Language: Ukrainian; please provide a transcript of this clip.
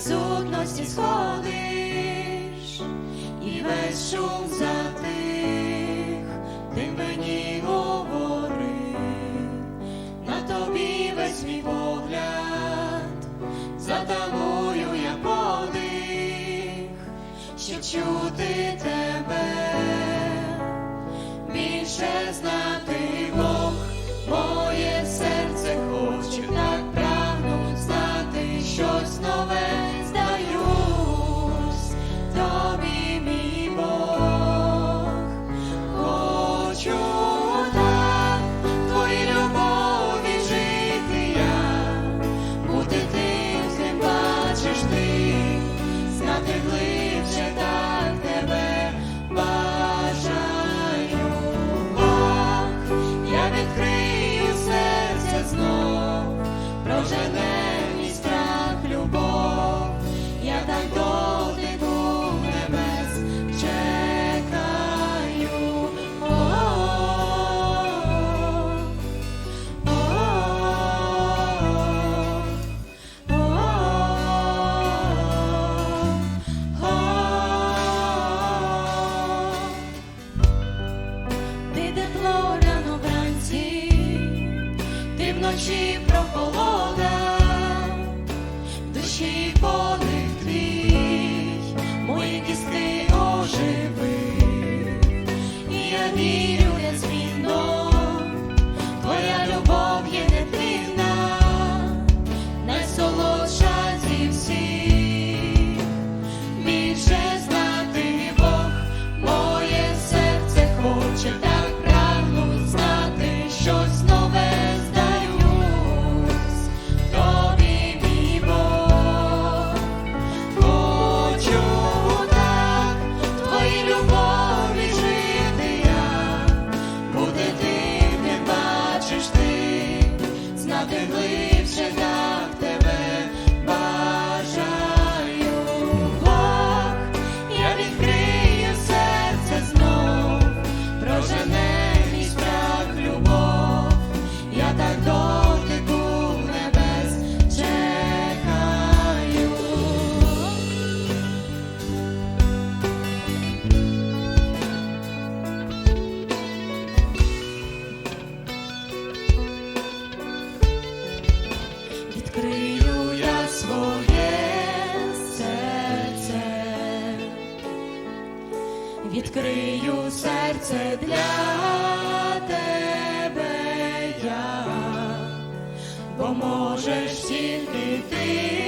bezudność nie schodzisz i weź szum za rapidly. worship. Gladly. відкрию серце для тебе я, бо можеш тільки ти.